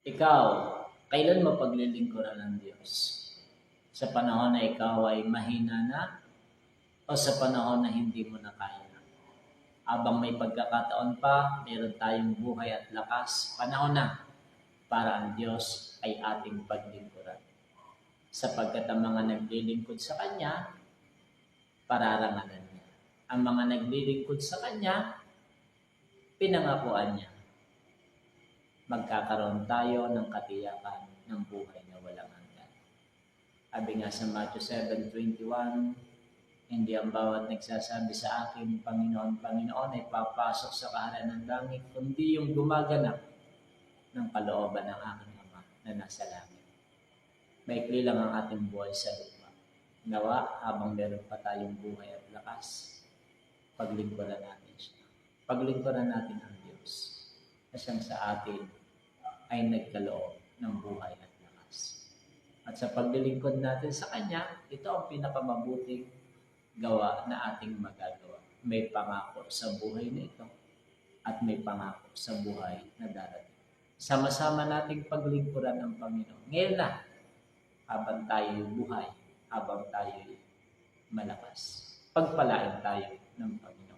Ikaw, kailan mo paglilingkuran ng Diyos? Sa panahon na ikaw ay mahina na o sa panahon na hindi mo na kaya? Habang may pagkakataon pa, meron tayong buhay at lakas, panahon na para ang Diyos ay ating paglingkuran. Sapagkat ang mga naglilingkod sa Kanya, pararangalan niya. Ang mga naglilingkod sa Kanya, pinangakuan niya magkakaroon tayo ng katiyakan ng buhay na walang hanggan. Sabi nga sa Matthew 7.21, hindi ang bawat nagsasabi sa akin, Panginoon, Panginoon, ay papasok sa kahanan ng langit, kundi yung gumaganap ng kalooban ng aking Ama na nasa langit. Maikli lang ang ating buhay sa lupa. Nawa, habang meron pa tayong buhay at lakas, paglingkuran natin siya. Paglingkuran natin ang Diyos na siyang sa atin ay nagkaloob ng buhay at lakas. At sa paglilingkod natin sa Kanya, ito ang pinakamabuting gawa na ating magagawa. May pangako sa buhay na ito at may pangako sa buhay na darating. Sama-sama nating paglingkuran ng Panginoon. Ngayon na, habang tayo buhay, habang tayo malakas. Pagpalain tayo ng Panginoon.